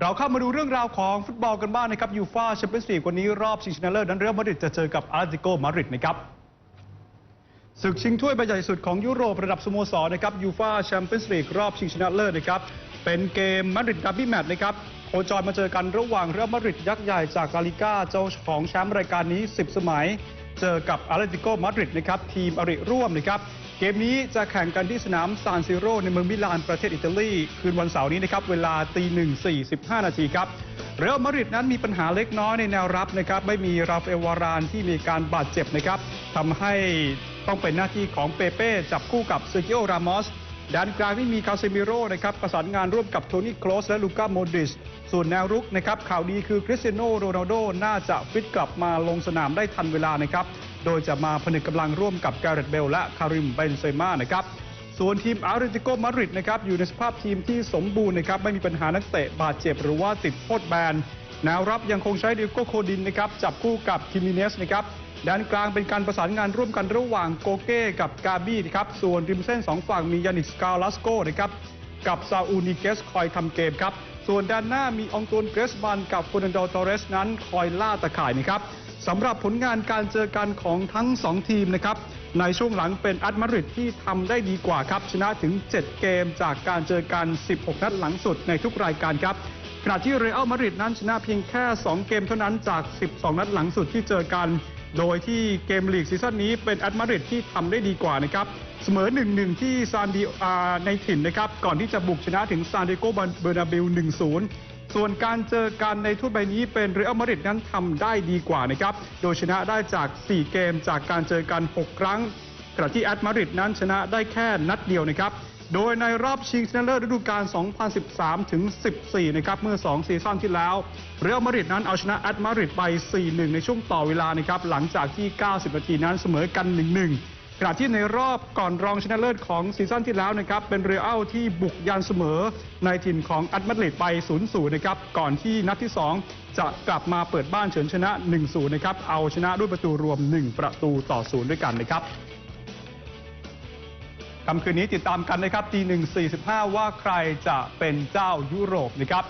เราเข้ามาดูเรื่องราวของฟุตบอลกันบ้างนะครับยูฟ่าแชมเปี้ยนส์ลีกวันนี้รอบชิงชนะเลิศนั้นเรอัลมาดริดจะเจอกับอาร์ติโกมาดริดนะครับศึกชิงถ้วยใบใหญ่สุดของยุโรประดับสโมสรนะครับยูฟ่าแชมเปี้ยนส์ลีกรอบชิงชนะเลิศนะครับเป็นเกมมาดริดดับบี้แมตช์นะครับโคจรมาเจอกันระหว่างเรอัลมาดริดยักษ์ใหญ่จากลาลิก้าเจ้าของแชมป์รายการนี้ 10 สมัย เจอกับอาร์ติโกมาดริดนะครับทีมอริร่วมนะครับ เกมนี้จะแข่งกันที่สนามซานซิโรในเมืองมิลานประเทศอิตาลี คืนวันเสาร์นี้นะครับ เวลาตีหนึ่งสี่สิบห้านาทีครับเรอัลมาดริดนั้นมีปัญหาเล็กน้อยในแนวรับนะครับ ไม่มีราฟเอลวารานที่มีการบาดเจ็บนะครับทำให้ต้องเป็นหน้าที่ของเปเป้จับคู่กับเซอร์กิโอรามอสด้านกลางที่มีคาเซมิโร่นะครับประสานงานร่วมกับโทนี่โคลสและลูก้าโมดริชส่วนแนวรุกนะครับข่าวดีคือคริสเตียโนโรนัลโดน่าจะฟิตกลับมาลงสนามได้ทันเวลานะครับ โดยจะมาผนึกกำลังร่วมกับแกเรตเบลและคาริมเบนเซม่านะครับส่วนทีมอาร์เรติโกมาดริดนะครับอยู่ในสภาพทีมที่สมบูรณ์นะครับไม่มีปัญหานักเตะบาดเจ็บหรือว่าติดโทษแบนแนวรับยังคงใช้ดิโก้โคดินนะครับจับคู่กับคิมิเนสนะครับด้านกลางเป็นการประสานงานร่วมกันระหว่างโกเก้กับกาบี้นะครับส่วนริมเส้นสองฝั่งมียานิสกาลัสโกนะครับกับซาอูนิเกสคอยทำเกมครับส่วนด้านหน้ามีองตูนเกรสบันกับฟูนันโดตอเรสนั้นคอยล่าตะข่ายนะครับ สำหรับผลงานการเจอกันของทั้ง 2 ทีมนะครับในช่วงหลังเป็นอัตมาริดที่ทำได้ดีกว่าครับ ชนะถึง 7 เกมจากการเจอกัน 16 นัดหลังสุดในทุกรายการครับขณะที่เรอัลมาดริดนั้นชนะเพียงแค่ 2 เกมเท่านั้นจาก 12 นัดหลังสุดที่เจอกัน โดยที่เกมลีกซีซั่นนี้เป็นอัตมาดริดที่ทำได้ดีกว่านะครับเสมอ 1-1 ที่ซานดิอาในถิ่นนะครับ ก่อนที่จะบุกชนะถึงซานดิโกเบอร์นาบิล 1-0 ส่วนการเจอกันในทุกใบนี้เป็นเรอัลมาดริดนั้นทำได้ดีกว่านะครับ โดยชนะได้จาก 4 เกมจากการเจอกัน 6 ครั้งขณะที่แอตมาดริดนั้นชนะได้แค่นัดเดียวนะครับ โดยในรอบชิงชนะเลิศฤดูกาล 2013 ถึง 14 นะครับ เมื่อ 2 ซีซั่นที่แล้ว เรอัลมาดริดนั้นเอาชนะแอตมาดริดไป 4-1 ในช่วงต่อเวลานะครับ หลังจากที่ 90 นาทีนั้นเสมอกัน 1-1 ขณะที่ในรอบก่อนรองชนะเลิศของซีซั่นที่แล้วนะครับเป็นเรอัลที่บุกยันเสมอในถิ่นของอัตมาดริดไป 0-0 นะครับก่อนที่นัดที่ 2 จะกลับมาเปิดบ้านเฉินชนะ 1-0 นะครับเอาชนะด้วยประตูรวม 1 ประตูต่อ 0 ด้วยกันนะครับค่ำคืนนี้ติดตามกันนะครับตีหนึ่งสี่สิบห้าว่าใครจะเป็นเจ้ายุโรปนะครับ